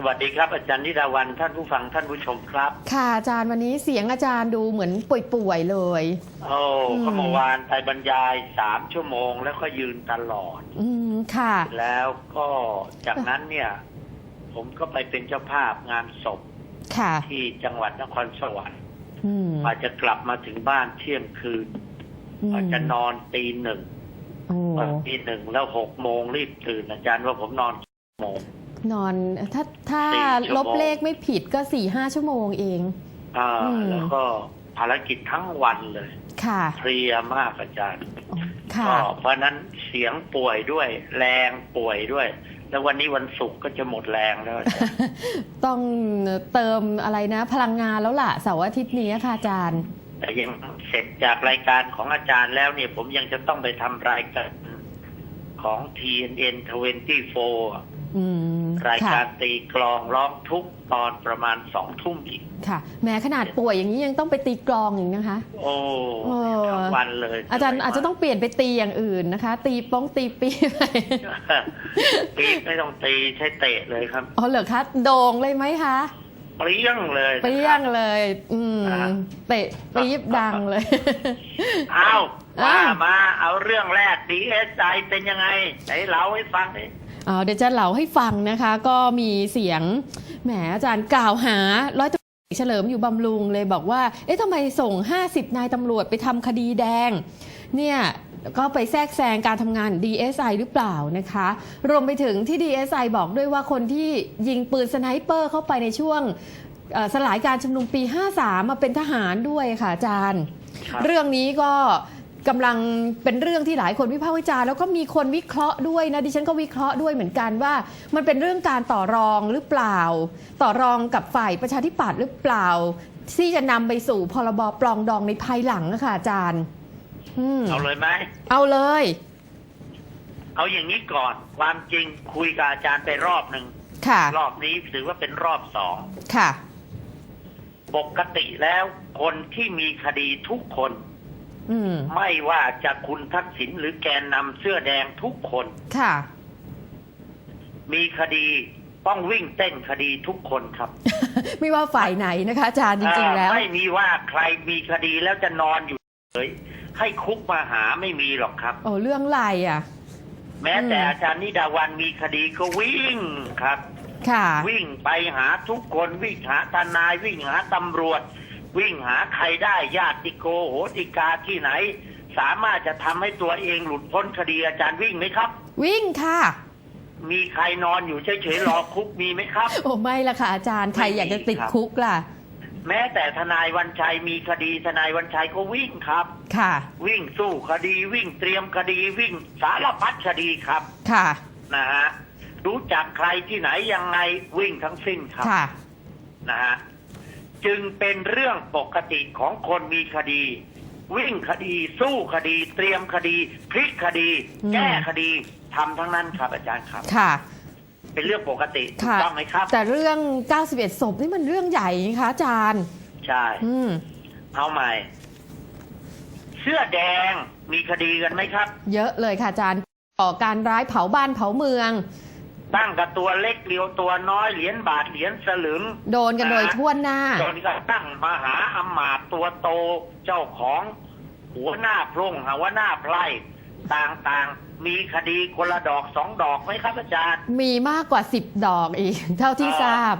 สวัสดีครับอาจารย์นิดาวันท่านผู้ฟังท่านผู้ชมครับ ค่ะอาจารย์วันนี้เสียงอาจารย์ดูเหมือนป่วยๆเลยโอ้อืมก็เมื่อวานไปบรรยายสามชั่วโมงแล้วก็ยืนตลอด อืมค่ะ แล้วก็จากนั้นเนี่ย ผมก็ไปเป็นเจ้าภาพงานศพค่ะ ที่จังหวัดนครสวรรค์อืมกว่าจะกลับมาถึงบ้านเที่ยงคืนอืมกว่าจะนอนตีหนึ่งโอ้พอตีหนึ่งแล้วหกโมงรีบตื่นอาจารย์ว่าผมนอนกี่โมง นอนถ้าถ้าสี่ชั่วโมงลบเลขไม่ผิดก็สี่ห้าชั่วโมงเองอ่าอืมแล้วก็ภารกิจทั้งวันเลย ค่ะเพลียมากอาจารย์ค่ะก็เพราะฉะนั้นเสียงป่วยด้วย แรงป่วยด้วย แล้ววันนี้วันศุกร์ก็จะหมดแรงแล้วอาจารย์ต้องเติมอะไรนะ พลังงานแล้วล่ะเสาร์อาทิตย์นี้ค่ะอาจารย์ แต่ยังเสร็จจากรายการของอาจารย์แล้วเนี่ย ผมยังจะต้องไปทำรายการของ TNN 24อืม รายค่ะการตีกลองร้องทุกข์ตอนประมาณสองทุ่มอีกค่ะแม้ขนาดป่วยอย่างนี้ยังต้องไปตีกลองอีกนะคะ โอ้เออทั้งวันเลย อาจารย์อาจจะต้องเปลี่ยนไปตีอย่างอื่นนะคะ ตีป้องตีปีไปตีไม่ต้องตีใช้เตะเลยครับอ๋อเหรอคะโด่งเลยไหมคะเปรี้ยงเลยนะครับเปรี้ยงเลย อืมอ่าเตะปี๊บดังเลยเอาว่าอ้าวมาเอาเรื่องแรก DSI เป็นยังไงไหนเล่าให้ฟังดิอ๋อ เดี๋ยวจะเล่าให้ฟังนะคะ ก็มีเสียงแหมอาจารย์กล่าวหาร้อยตำรวจเอกเฉลิมอยู่บำรุงเลยบอกว่า เอ๊ะทำไมส่ง 50 นายตำรวจไปทำคดีแดง เนี่ยก็ไปแทรกแซงการทำงาน DSI หรือเปล่านะคะ รวมไปถึงที่ DSI บอกด้วยว่าคนที่ยิงปืนสไนเปอร์เข้าไปในช่วงเอ่อสลายการชุมนุมปี 53 มาเป็นทหารด้วยค่ะอาจารย์ครับเรื่องนี้ก็ กำลังเป็นเรื่องที่หลายคนวิพากษ์วิจารณ์แล้วก็มีคนวิเคราะห์ด้วยนะดิฉันก็วิเคราะห์ด้วยเหมือนกันว่า มันเป็นเรื่องการต่อรองหรือเปล่า ต่อรองกับฝ่ายประชาธิปัตย์หรือเปล่า ที่จะนำไปสู่พรบปลองดองในภายหลังนะคะอาจารย์อืมเอาเลยไหมเอาเลย เอาอย่างนี้ก่อน ความจริงคุยกับอาจารย์ไปรอบหนึ่งค่ะ รอบนี้ถือว่าเป็นรอบสองค่ะ ปกติแล้วคนที่มีคดีทุกคนอื มไม่ว่าจะคุณทักษิณหรือแกนนำเสื้อแดงทุกคนค่ะ มีคดีต้องวิ่งเต้นคดีทุกคนครับ ไม่ว่าฝ่ายไหนนะคะ อาจารย์จริง ๆ แล้วอ่าไม่มีว่าใครมีคดีแล้วจะนอนอยู่เฉยให้คุกมาหาไม่มีหรอกครับโอ้เรื่องอะไรอะ แม้แต่อืมอาจารย์นิดาวันมีคดีก็วิ่งครับ ค่ะ วิ่งไปหาทุกคนวิ่งหาทนายวิ่งหาตำรวจ วิ่งหาใครได้ญาติโกโหติกาที่ไหน สามารถจะทำให้ตัวเองหลุดพ้นคดีอาจารย์วิ่งไหมครับ วิ่งค่ะ มีใครนอนอยู่เฉยๆรอคุกมีไหมครับ โอ้ไม่ละค่ะอาจารย์ใครอยากจะติดคุกล่ะ แม้แต่ทนายวันชัยมีคดีทนายวันชัยก็วิ่งครับ ค่ะ วิ่งสู้คดีวิ่งเตรียมคดีวิ่งสารพัดคดีครับ ค่ะ นะฮะรู้จักใครที่ไหนยังไงวิ่งทั้งสิ้นครับ ค่ะ นะฮะ จึงเป็นเรื่องปกติของคนมีคดี วิ่งคดี สู้คดี เตรียมคดี พลิกคดีอืมแก้คดีทำทั้งนั้นครับอาจารย์ครับค่ะ เป็นเรื่องปกติถูกค่ะต้องไหมครับ แต่เรื่อง 91 ศพนี่มันเรื่องใหญ่นะคะอาจารย์ ใช่อืมเอาใหม่ เสื้อแดงมีคดีกันไหมครับ เยอะเลยค่ะอาจารย์ก่อการร้ายเผาบ้านเผาเมือง ตั้งกับตัวเล็กเรียวตัวน้อยเหรียญบาทเหรียญสลึง โดนกันโดยทั่วหน้าจนกระทั่งมหาอำมาตย์ตัวโตเจ้าของหัวหน้าพรงหัวหน้าไพร่ต่างๆ มีคดีคนละดอกสองดอกไหมครับอาจารย์ มีมากกว่า10ดอกอีก เท่าที่อ่าทราบ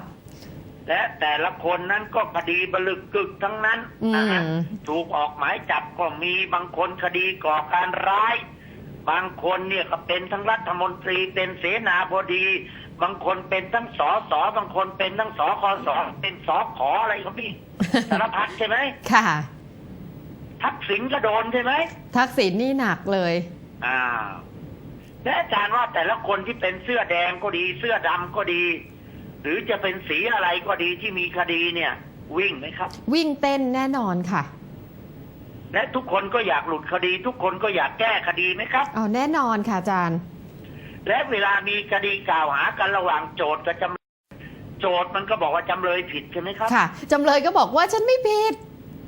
และแต่ละคนนั้นก็คดีบลึกกึกทั้งนั้นนะฮะอืมถูกออกหมายจับก็มีบางคนคดีก่อการร้าย บางคนเนี่ยก็เป็นทั้งรัฐมนตรีเป็นเสนาบดี บางคนเป็นทั้งสอสอบางคนเป็นทั้งสอคอสอเป็นสอขออะไรก็มีสารพัดใช่ไหมค่ะ ทักษิณก็โดนใช่ไหมทักษิณนี่หนักเลย อ่าและอาจารย์ว่าแต่ละคนที่เป็นเสื้อแดงก็ดี เสื้อดำก็ดี หรือจะเป็นสีอะไรก็ดีที่มีคดีเนี่ย วิ่งไหมครับ วิ่งเต้นแน่นอนค่ะ และทุกคนก็อยากหลุดคดี ทุกคนก็อยากแก้คดีไหมครับเอาแน่นอนค่ะอาจารย์ และเวลามีคดีกล่าวหากันระหว่างโจทย์กับจำเลยโจทย์มันก็บอกว่าจำเลยผิดใช่ไหมครับค่ะจำเลยก็บอกว่าฉันไม่ผิด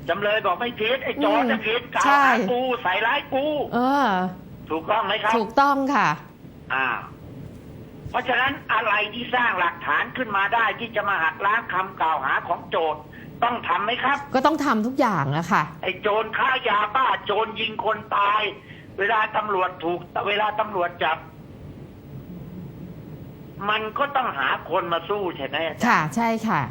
จำเลยบอกไม่ผิดไอ้โจทย์อืมจะผิดกล่าวใช่หากูใส่ร้ายกูเออ ถูกต้องไหมครับถูกต้องค่ะ อ่า เพราะฉะนั้นอะไรที่สร้างหลักฐานขึ้นมาได้ที่จะมาหักล้างคำกล่าวหาของโจทย์ ต้องทำไหมครับ ก็ต้องทำทุกอย่างอะค่ะ ไอ้โจรค้ายาบ้าโจรยิงคนตาย เวลาตำรวจถูก เวลาตำรวจจับ มันก็ต้องหาคนมาสู้ใช่ไหมอาจารย์ค่ะ ใช่ค่ะ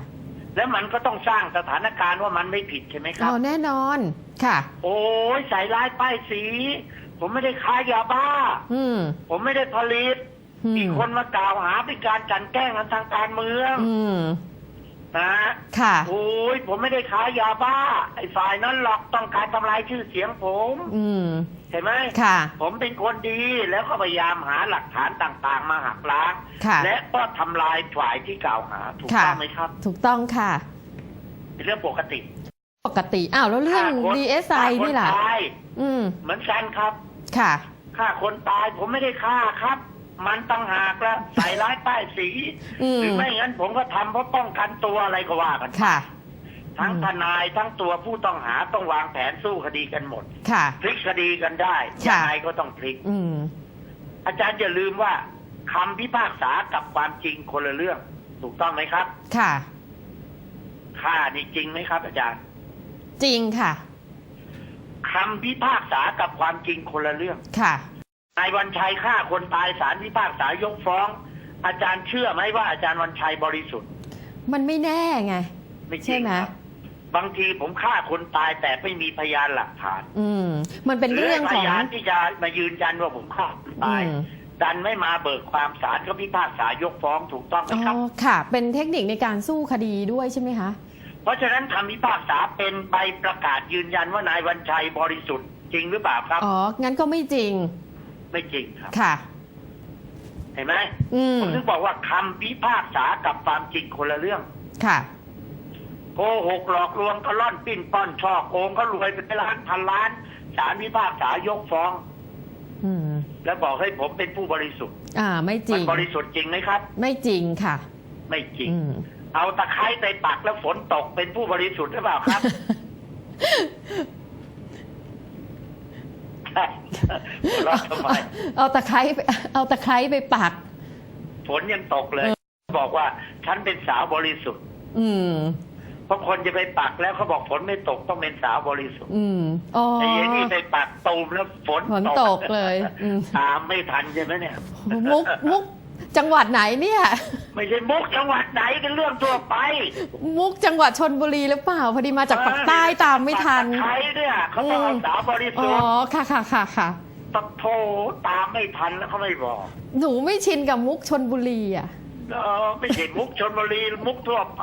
แล้วมันก็ต้องสร้างสถานการณ์ว่ามันไม่ผิดใช่ไหมครับ เอาแน่นอนค่ะ โอ้ยใส่ร้ายป้ายสี ผมไม่ได้ค้ายาบ้า อืมผมไม่ได้ผลิตอืมีคนมากล่าวหาเป็นการกลันแกล้งกันทางการเมือง อืม นะค่ะ โอ้ยผมไม่ได้ค้ายาบ้า ไอ้ฝ่ายนั้นหรอกต้องการทำลายชื่อเสียงผม อืมเห็นไหมค่ะ ผมเป็นคนดีแล้วก็พยายามหาหลักฐานต่างๆ มาหักล้าง ค่ะ และก็ทำลายฝ่ายที่กล่าวหา ถูกค่ะ ต้องไหมครับ ถูกต้องค่ะ เป็นเรื่องปกติปกติ อ้าว แล้วเรื่อง ฆ่าคน DSI ฆ่าคนี่ล่ะ ตายอืม เหมือนกันครับค่ะ ฆ่าคนตายผมไม่ได้ฆ่าครับ มันตั้งหากละใส่ร้ายป้ายสีอืมหรือไม่งั้นผมก็ทำเพราะป้องกันตัวอะไรก็ว่ากันค่ะ ทั้งอืมทนายทั้งตัวผู้ต้องหาต้องวางแผนสู้คดีกันหมด ค่ะ พลิกคดีกันได้ค่ะยังไงก็ต้องพลิก อืม อาจารย์อย่าลืมว่าคำพิพากษากับความจริงคนละเรื่อง ถูกต้องไหมครับค่ะฆ่านี่จริงไหมครับ อาจารย์จริงค่ะ คำพิพากษากับความจริงคนละเรื่อง ค่ะ นายวันชัยฆ่าคนตายศาลพิพากษายกฟ้อง อาจารย์เชื่อไหมว่าอาจารย์วันชัยบริสุทธิ์ มันไม่แน่ไง ไม่จใช่ริงไหมครับบางทีผมฆ่าคนตายแต่ไม่มีพยานหลักฐานอืม มันเป็นหรือเรื่องพของยานที่จะมายืนยันว่าผมฆ่าคนตายอืมดันไม่มาเบิกความศาลก็พิพากษายกฟ้องถูกต้องไหมอ๋อครับค่ะ เป็นเทคนิคในการสู้คดีด้วยใช่ไหมคะ เพราะฉะนั้นคำพิพากษาเป็นใบประกาศยืนยันว่านายวันชัยบริสุทธิ์จริงหรือเปล่าครับ อ๋อ งั้นก็ไม่จริง ไม่จริงครับค่ะ เห็นไหมอืมผมถึงบอกว่าคำพิพากษากับความจริงคนละเรื่อง ค่ะโกหกหลอกลวงก็ล่อนปิ้นป้อนช่อโกงก็รวยเป็นล้านพันล้านศาลพิพากษายกฟ้องอืมแล้วบอกให้ผมเป็นผู้บริสุทธิ์ อ่า ไม่จมัรินงบริสุทธิ์จริงไหมครับ ไม่จริงค่ะ ไม่จริงอืมเอาตะไคร้ไปปักแล้วฝนตกเป็นผู้บริสุทธิ์หรือเปล่าครับ ใช่หัวเราะทำไมเอาตะไคร้ไปเอาตะไคร้ไปปักฝนยังตกเลย บอกว่าฉันเป็นสาวบริสุทธิ์ อืมเพราะคนจะไปปักแล้วเขาบอกฝนไม่ตกต้องเป็นสาวบริสุทธิ์อืมอ๋อไอ้เหี้ยนี่ไปปักตูมแล้วฝนฝนตกเลยอืมตามไม่ทันใช่ไหมเนี่ยมุกมุก จังหวัดไหนเนี่ย ไม่ใช่มุกจังหวัดไหนเป็นเรื่องทั่วไปมุกจังหวัดชนบุรีหรือเปล่า พอดีมาจากปากใต้ตามไม่ทันปักตะไคร้เนี่ยเขาต้องเอาสาวบริอ๋สุอทธิ์ค่ะค่ะค่ะค่ะตะโทตามไม่ทันแล้วเขาไม่บอก หนูไม่ชินกับมุกชนบุรีอะเออไม่ใช่มุกชนบุรีมุกทั่วไป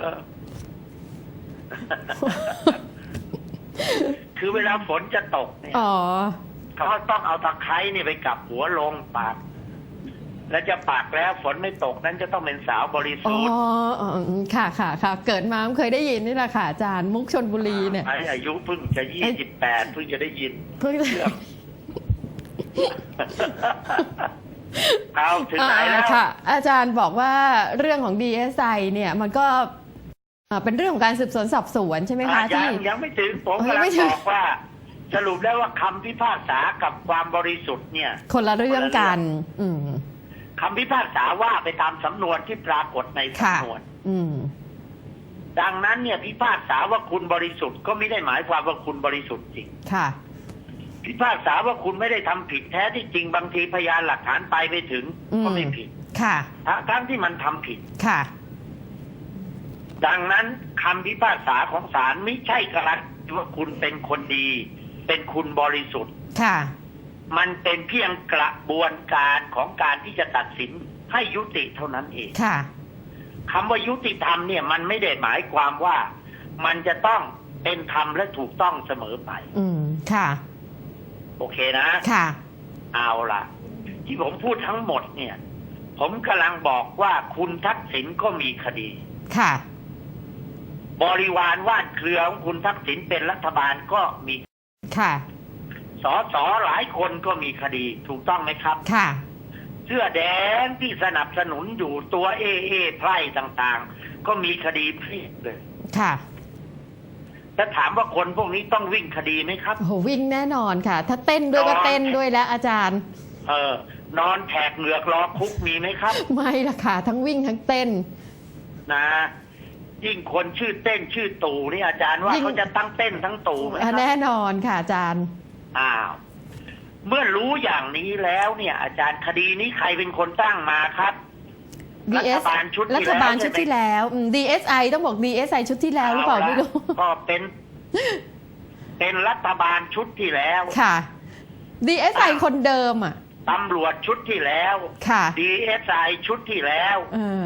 เออคือเวลาฝนจะตกเนี่ยอ๋อเขาต้องเอาตะไคร้นี่ไปกลับหัวลงปาก แล้วจะปากแล้วฝนไม่ตกนั้นจะต้องเป็นสาวบริอ๋สุอทธิ์อ๋ออืมค่ะค่ะค่ะเกิดมาเคยได้ยินนี่แหละค่ะอาจารย์มุกชนบุรีเนี่ยไอ้อายุเพิ่งจะยี่สิบแปดเพิ่งจะได้ยินเพิ่งเรื่องเอาถึงไหนแล้วอ่าค่ะ อาจารย์บอกว่าเรื่องของ DSI เนี่ยมันก็อ่าเป็นเรื่องของการสืบสวนสอบสวนใช่ไหมคะอะยัที่งยังไม่ถึงผมเอ้ยกำลัไม่งถึงบอกว่า สรุปแล้วว่าคำพิพากษากับความบริสุทธิ์เนี่ย คนละเรื่องกัน อืม คำพิพากษาว่าไปตามสำนวนที่ปรากฏในค่ะสำนวน อืมดังนั้นเนี่ยพิพากษาว่าคุณบริสุทธิ์ก็ไม่ได้หมายความว่าคุณบริสุทธิ์จริง ค่ะ พิพากษาว่าคุณไม่ได้ทำผิดแท้ที่จริงบางทีพยานหลักฐานไปไม่ถึงอืมก็ไม่ผิด ค่ะทั้งทั้งที่มันทำผิด ค่ะ ดังนั้นคำพิพากษาของศาลไม่ใช่การันตีว่าคุณเป็นคนดี เป็นคุณบริสุทธิ์ ค่ะ มันเป็นเพียงกระบวนการของการที่จะตัดสินให้ยุติเท่านั้นเองค่ะคำว่ายุติธรรมเนี่ยมันไม่ได้หมายความว่ามันจะต้องเป็นธรรมและถูกต้องเสมอไป อืม ค่ะ โอเคนะ ค่ะ เอาล่ะ ที่ผมพูดทั้งหมดเนี่ย ผมกำลังบอกว่าคุณทักษิณก็มีคดี ค่ะ บริวารว่านเครือของคุณทักษิณเป็นรัฐบาลก็มี ค่ะ สอสอหลายคนก็มีคดีถูกต้องไหมครับ ค่ะ เสื้อแดงที่สนับสนุนอยู่ตัวเอเอไพร่ต่างๆ ก็มีคดีเพียบเลย ค่ะถ้าถามว่าคนพวกนี้ต้องวิ่งคดีไหมครับ โอ้โหวิ่งแน่นอนค่ะ ถ้าเต้นด้วยก็เต้นด้วยแล้วอาจารย์ เออ นอนแขกเหงือกรอคุกมีไหมครับ ไม่ละค่ะ ทั้งวิ่งทั้งเต้น นะยิ่งคนชื่อเต้นชื่อตู่นี่อาจารย์ว่ายิ่งเขาจะตั้งเต้นทั้งตู่ไหมคอะรับแน่นอนค่ะอาจารย์ อ้าวเมื่อรู้อย่างนี้แล้วเนี่ย อาจารย์คดีนี้ใครเป็นคนตั้งมาครับ รัฐ DS บาลชุดที่รัฐบาลแล้วชุดใช่ไหมที่แล้วอืม DSI ต้องบอก DSI ชุดที่แล้วหรือเปล่าละไม่รู้ก็เป็นเป็นรัฐบาลชุดที่แล้วค่ะ DSI คนเดิมอะตำรวจชุดที่แล้ว ค่ะ DSI ชุดที่แล้วเออ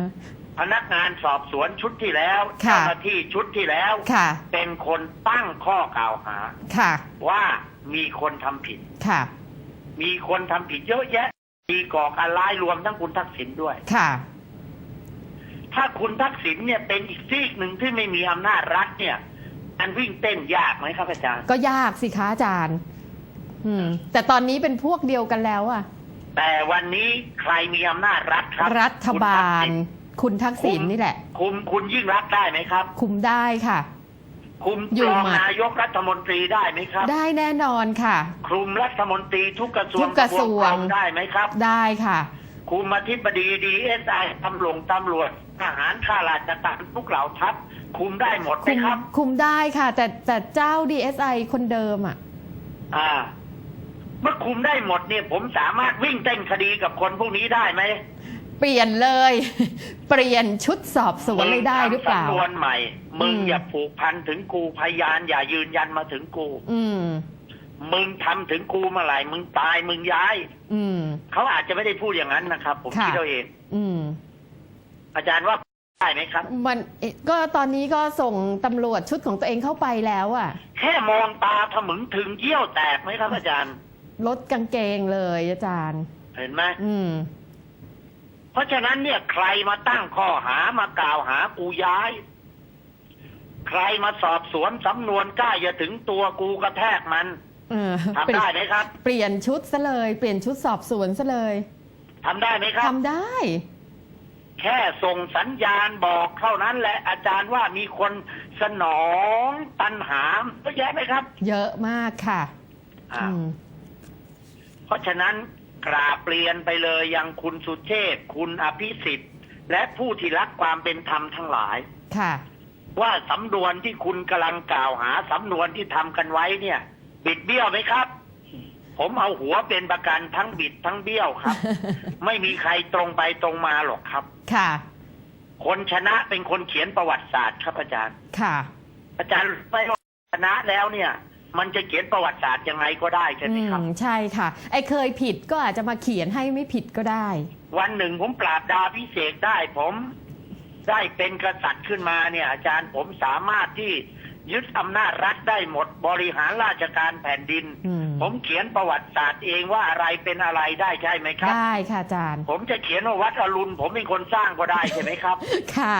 พนักงานสอบสวนชุดที่แล้วค่ะเจ้าหน้าที่ชุดที่แล้วค่ะ เป็นคนตั้งข้อกล่าวหา ค่ะ ว่ามีคนทำผิดค่ะ มีคนทำผิดเยอะแยะ มีก่อการร้ายรวมทั้งคุณทักษิณด้วยค่ะ ถ้าคุณทักษิณเนี่ยเป็นอีกซีกหนึ่งที่ไม่มีอำนาจรัฐเนี่ยอันวิ่งเต้นยากไหมครับอาจารย์ ก็ยากสิคะอาจารย์ อืม แต่ตอนนี้เป็นพวกเดียวกันแล้วอะแต่วันนี้ใครมีอำนาจรัฐครับ รัฐบาล คุณทักษิณคุณทักษิณนี่แหละ คุมคุณยิ่งรักษณ์ได้ไหมครับ คุมได้ค่ะ คุมอยู่รองหมัดนายกรัฐมนตรีได้ไหมครับ ได้แน่นอนค่ะ คุมรัฐมนตรีทุกกระทรวทุงกกระทรวงกมได้ไหมครับ ได้ค่ะ คุมอธิบดีดีเอสไอตำรวจตำรวจทหารข้าราชการทุกเหล่าทัพคุมได้หมดไหมคุมครับ คุมได้ค่ะ แต่แต่เจ้า DSI คนเดิมอะ อ่าเมื่อคุมได้หมดเนี่ยผมสามารถวิ่งเต้นคดีกับคนพวกนี้ได้ไหม เปลี่ยนเลย เปลี่ยนชุดสอบสวนเลยได้หรือเปล่า มึงทำสำนวนใหม่ มึงอืม อย่าผูกพันถึงกูพยานอย่ายืนยันมาถึงกู อืม มึงทำถึงกูเมื่อไหร่มึงตายมึงย้าย อืม เขาอาจจะไม่ได้พูดอย่างนั้นนะครับ ผมค่ะ คิดเอาเอง อืม อาจารย์ว่าได้ไหมครับ มันเอ๊ะก็ตอนนี้ก็ส่งตำรวจชุดของตัวเองเข้าไปแล้วอะแค่มองตาถมึงถึงเยี่ยวแตกไหมครับอาจารย์ ลดกางเกงเลยอาจารย์ เห็นไหมอืม เพราะฉะนั้นเนี่ยใครมาตั้งข้อหามากล่าวหากูย้าย ใครมาสอบสวนสำนวนกล้าอย่าถึงตัวกูกระแทกมันเออทำได้ไหมครับ เปลี่ยนชุดซะเลย เปลี่ยนชุดสอบสวนซะเลยทำได้ไหมครับทำได้ แค่ส่งสัญญาณบอกเท่านั้นแหละอาจารย์ว่ามีคนสนองตันหาเยอะแยะไหมครับ เยอะมากค่ะอ่าอืมเพราะฉะนั้น กราบเรียนไปเลยยังคุณสุเทพคุณอภิสิทธิ์ และผู้ที่รักความเป็นธรรมทั้งหลาย ค่ะ ว่าสำนวนที่คุณกำลังกล่าวหาสำนวนที่ทำกันไว้เนี่ย บิดเบี้ยวไหมครับ ผมเอาหัวเป็นประกันทั้งบิดทั้งเบี้ยวครับ ไม่มีใครตรงไปตรงมาหรอกครับ ค่ะ คนชนะเป็นคนเขียนประวัติศาสตร์ครับอาจารย์ ค่ะ อาจารย์ไม่ว่าชนะแล้วเนี่ย มันจะเขียนประวัติศาสตร์ยังไงก็ได้ใช่ไหมอืครับมใช่ค่ะ ไอ้เคยผิดก็อาจจะมาเขียนให้ไม่ผิดก็ได้ วันหนึ่งผมปราบดาพิเศษได้ผมได้เป็นกษัตริย์ขึ้นมาเนี่ย อาจารย์ผมสามารถที่ยึดอำนาจรัฐได้หมดบริหารราชการแผ่นดินอืมผมเขียนประวัติศาสตร์เองว่าอะไรเป็นอะไรได้ใช่ไหมครับ ได้ค่ะอาจารย์ ผมจะเขียนว่าวัดอรุณผมเป็นคนสร้างก็ได้ใช่ไหมครับ ค่ะ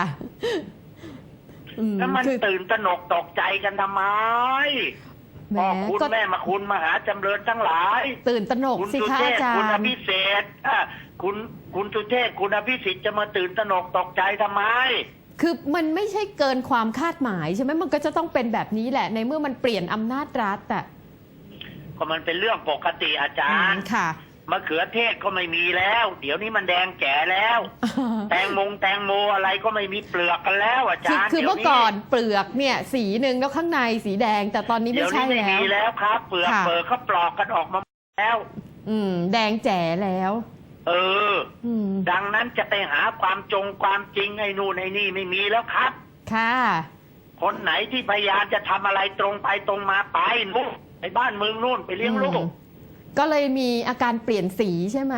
อืมแล้วมันคือตื่นตระหนกตกใจกันทำไมแหม พ่อคุณก็แม่มาคุณมหาจำเริญทั้งหลาย ตื่นตระหนกคุณสิสุคะเทอาพจาคุณอรย์ ภิเศษอะคุณคุณสุเทพคุณอภิสิทธิ์จะมาตื่นตระหนกตกใจทำไม คือมันไม่ใช่เกินความคาดหมายใช่ไหมมันก็จะต้องเป็นแบบนี้แหละ ในเมื่อมันเปลี่ยนอำนาจรัฐอะก็มันเป็นเรื่องปกติอาจาอืรมย์ค่ะ มะเขือเทศก็ไม่มีแล้ว เดี๋ยวนี้มันแดงแก่แล้ว แตงมงแตงโมอะไรก็ไม่มีเปลือกกันแล้วอาคือจารย์คือดี๋ยวเมื่อก่อนเปลือกเนี่ย สีหนึ่งแล้วข้างในสีแดง แต่ตอนนี้เดี๋ไม่ยวใช่นี้ไม่แล้มีวแล้วครับ เปลือกค่ะเปลือกเขาปลอกกันออกมาแล้ว อืม แดงแจ๋แล้ว เอออืมดังนั้นจะไปหาความจงความจริงไอ้นู่นไอ้นี่ไม่มีแล้วครับ ค่ะ คนไหนที่พยายามจะทำอะไรตรงไปตรงมาไปนู่นไปบ้านเมืองนู่นไปเลี้ยงลูกอืม ก็เลยมีอาการเปลี่ยนสีใช่ไหม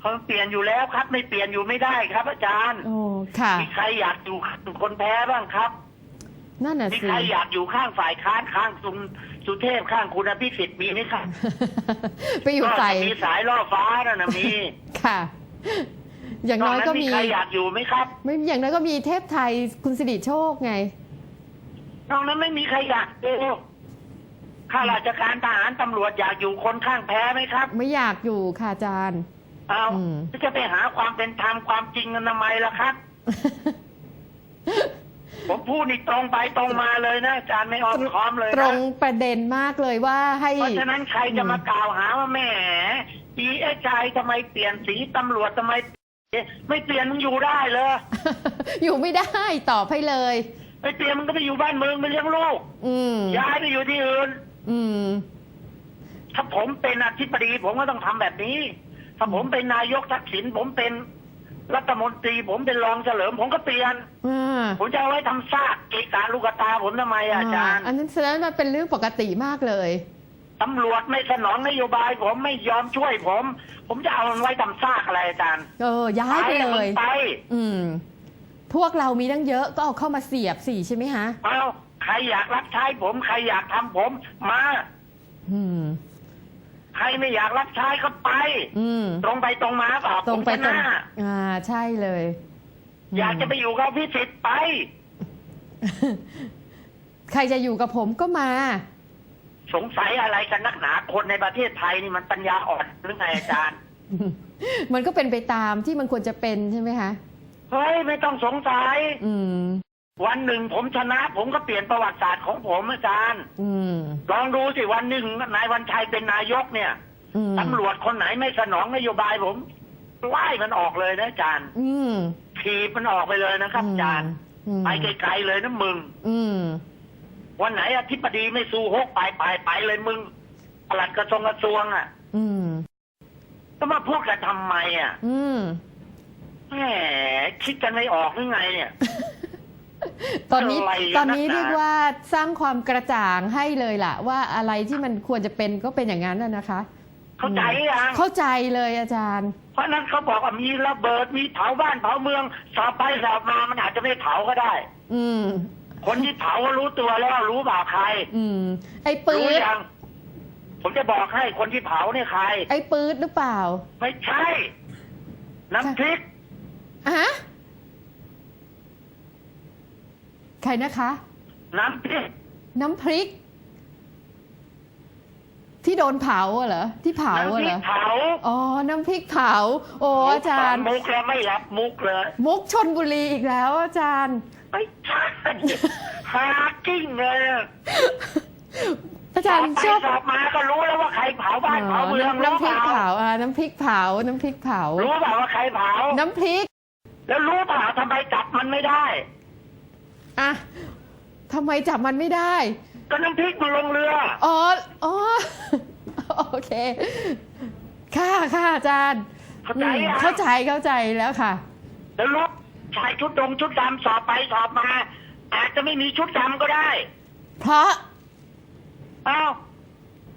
เขาเปลี่ยนอยู่แล้วครับ ไม่เปลี่ยนอยู่ไม่ได้ครับ อาจารย์โอ้ค่ะมีใครอยากอยู่คนแพ้บ้างครับนั่นน่ะมีสิใครอยากอยู่ข้างฝ่ายค้านข้างสุนสุเทพข้างคุณอภิสิทธิ์มีไหมครับไปอยู่ใส่ก็จะมีสายล่อฟ้านั่นนะมีค่ะ อย่างน้อยก็นมีใครอยากอยู่ไหมครับ ไม่อย่างน้อยก็มีเทพไทยคุณสิริโชคไงนอกนั้นไม่มีใครอยากอยู่ ข้าราชการทหารตำรวจอยากอยู่คนข้างแพ้ไหมครับไม่อยากอยู่ค่ะอาจารย์ เอาอืม จะไปหาความเป็นธรรมความจริงกันทำไมล่ะครับ ผมพูดนี่ตรงไปตรงมาเลยนะอาจารย์ไม่อ้อมค้อมเลยตรนะงประเด็นมากเลยว่าให้ เพราะฉะนั้นใครจะมากล่าวหาว่าแหม่ดีเอชไอทำไมเปลี่ยนสีตำรวจทำไม ไม่เปลี่ยนมึงอยู่ได้เลย อยู่ไม่ได้ตอบให้เลยไม่เปลี่ยนมึงก็ไปอยู่บ้านเมืองไปเลี้ยงลูกอืมย้ายไปอยู่ที่อื่น อืม ถ้าผมเป็นอธิบดี ผมก็ต้องทำแบบนี้ ถ้าผมเป็นนายกทักษิณผมเป็นรัฐมนตรีผมเป็นรองเฉลิมผมก็เปลี่ยนอ่าผมจะเอาไว้ทำซากเกะกะลูกตาผมทำไมอะอาจารย์ อันนั้นแสดงว่าเป็นเรื่องปกติมากเลยตำรวจไม่สนองนโยบาย ผมไม่ยอมช่วยผม ผมจะเอามันไว้ทำซากอะไรอาจารย์ เออ ย้ายไปเลยไปอืม พวกเรามีตั้งเยอะก็เอาเข้ามาเสียบสิใช่ไหมฮะเอา ใครอยากรับใช้ผม ใครอยากทำผม มาอืมใครไม่อยากรับใช้ก็ไป อืมตรงไปตรงมาเปล่าตรงไปผมตรงชนะอ่า ใช่เลยมอยากจะไปอยู่กับพิสิทธิ์ไป ใครจะอยู่กับผมก็มา สงสัยอะไรกันนักหนาคนในประเทศไทยนี่มันปัญญาอ่อนหรือไงอาจารย์ มันก็เป็นไปตามที่มันควรจะเป็นใช่ไหมคะเฮ้ย ไม่ต้องสงสัย อืม วันหนึ่งผมชนะ ผมก็เปลี่ยนประวัติศาสตร์ของผมอาจารย์อืมลองดูสิวันหนึ่งนายวันชัยเป็นนายกเนี่ยอืมตำรวจคนไหนไม่สนองนโยบายผมไล่มันออกเลยนะอาจารย์อืมถีบมันออกไปเลยนะครับอาจารย์อืมไปไกลๆเลยนะมึงอืมวันไหนอธิบดีไม่สู้ฮกไปไปไปเลยมึงปลัดกระทรวงกระทรวงอะอืมก็มาพูดกันทำไมอะอืมแหมคิดกันไม่ออกหรือไงเนี่ย ตอนนี้อะไรกันตอนนี้นักหนา เรียกว่าสร้างความกระจ่างให้เลยล่ะ ว่าอะไรที่มันควรจะเป็นก็เป็นอย่างนั้นน่ะนะคะ เข้าใจยังเข้าใจเลยอาจารย์ เพราะนั้นเขาบอกว่ามีระเบิดมีเผาบ้านเผาเมืองสอบไปสอบมามันอาจจะไม่เผาก็ได้ อืม คนที่เผาก็รู้ตัวแล้วรู้เปล่าใครอืม ไอ้ปืรู้ดยังผมจะบอกให้คนที่เผาเนี่ยใคร ไอ้ปืดหรือเปล่าไม่ใช่ น้ำพริก อะ ใครนะคะ น้ำพริกน้ำพริก ที่โดนเผาอะเหรอที่เผาน้ำพอะริเหรกอเผาอ๋อ น้ำพริกเผา โอ้อาจารย์ มุกแล้วไม่รับมุกเลยมุกชนบุรีอีกแล้วอาจารย์ ไม่ใช่ฮากิ้งเลยอะอาจารย์สชออบบไปสอบมาก็รู้แล้วว่าใครเผาบ้านเผาเมืองน้ำรู้น้ำพริกเปล่าเผาอ่าน้ำพริกเผา น้ำพริกเผา รู้เปล่าว่าใครเผา น้ำพริก แล้วรู้เปล่าทำไมจับมันไม่ได้ อะทำไมจับมันไม่ได้ ก็น้ำพริกมันลงเรือ อ๋อ อ๋อ โอเค ค่ะค่ะอาจารย์เข้าใจอืมยังเข้าใจเข้าใจแล้วค่ะ แล้วรู้ชายชุดดงชุดดำสอบไปสอบมา อาจจะไม่มีชุดดำก็ได้ เพราะ อ้าว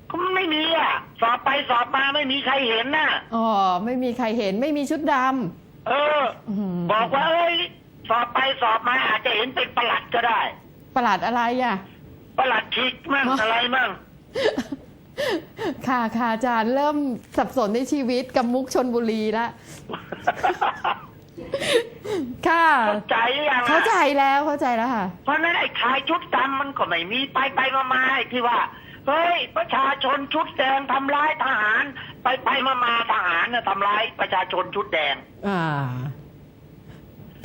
ก็ไม่มีอะ สอบไปสอบมาไม่มีใครเห็นน่ะ อ๋อ ไม่มีใครเห็นไม่มีชุดดเออำอืมบอกว่าเอ้ย สอบไปสอบมาอาจจะเห็นเป็นประหลัดก็ได้ ประหลาดอะไรอะ ประหลัดคิกมั่งอ๋อออะไรมั่งค่ะค่ะอาจารย์เริ่มสับสนในชีวิตกับมุกชนบุรีแล้วค่ะ เข้าใจยังอะเข้าใจแล้วเข้าใจแล้วค่ะ เพราะฉะนั้นไอ้ชายชุดดำมันก็ไม่มีไปไปมามาไอ้ที่ว่าเฮ้ยประชาชนชุดแดงทำร้ายทหาร ไปไปมามาทหารน่ะทำร้ายประชาชนชุดแดง อ่า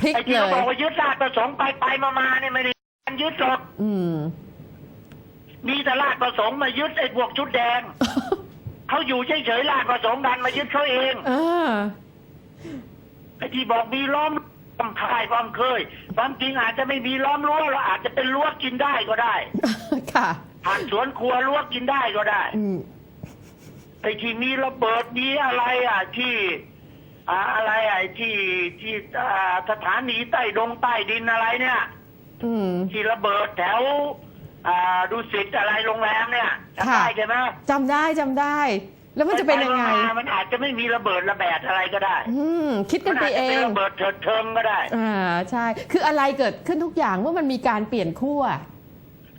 พลิกไอ้ที่เลเขายบอกว่ายึดราชประสงค์ไปไปมามาเนี่ยไม่ได้การยึดหรอกอืม มีแต่ราชประสงค์มายึดไอ้พวกชุดแดง เขาอยู่เฉยๆราชประสงค์ดันมายึดเขาเองเออ ไอ้ที่บอกมีล้อมความคายความเคย ความจริงอาจจะไม่มีล้อมรั้วเราอาจจะเป็นรั้วกินได้ก็ได้ค่ะ ผ่านสวนครัวรั้วกินได้ก็ได้ อืม ไอ้ที่มีระเบิดมีอะไรอะที่ อ่าอะไรอะที่ที่อ่าสถานีใต้ดงใต้ดินอะไรเนี่ยอืมที่ระเบิดแถวอ่าดูสิตอะไรโรงแรมเนี่ยจำค่ะได้ใช่ไหมจำได้จำได้ แล้วมันจะเป็นยังไงปๆมาๆมันอาจจะไม่มีระเบิดระแบดอะไรก็ได้ อืมคิดกันไปมัาจเอจะเป็นงระเบิดเถิดเทิงก็ได้ อ่าใช่ คืออะไรเกิดขึ้นทุกอย่างเมื่อมันมีการเปลี่ยนขั้ว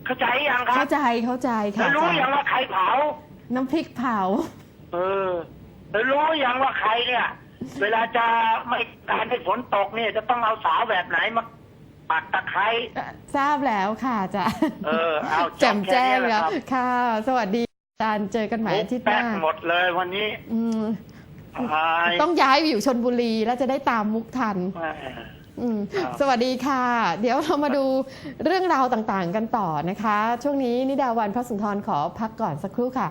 เข้าใจยังครัเข้าบใจเข้าใจค่ะแล้วรู้อาจารยังย์ว่าใครเผา น้ำพริกเผา เออแล้วรู้ยังว่าใครเนี่ย เวลาจะไม่การให้ฝนตกเนี่ยจะต้องเอาสาวแบบไหนมาปักตะไคร้ทราบแล้วค่ะอาจารย์เออเอาจบแจ่มแจ้งแค่นี้แหละแล้วครับค่ะ สวัสดีอาจารย์เจอกันใหม่มุกอาทิตย์หแป๊กน้าหมดเลยวันนี้ อืมอายต้องย้ายไปอยู่ชนบุรีแล้วจะได้ตามมุกทันแม่อืมครับสวัสดีค่ะ เดี๋ยวเรามาดูเรื่องราวต่างๆกันต่อนะคะ ช่วงนี้นิดาวันพระสุนทรขอพักก่อนสักครู่ค่ะ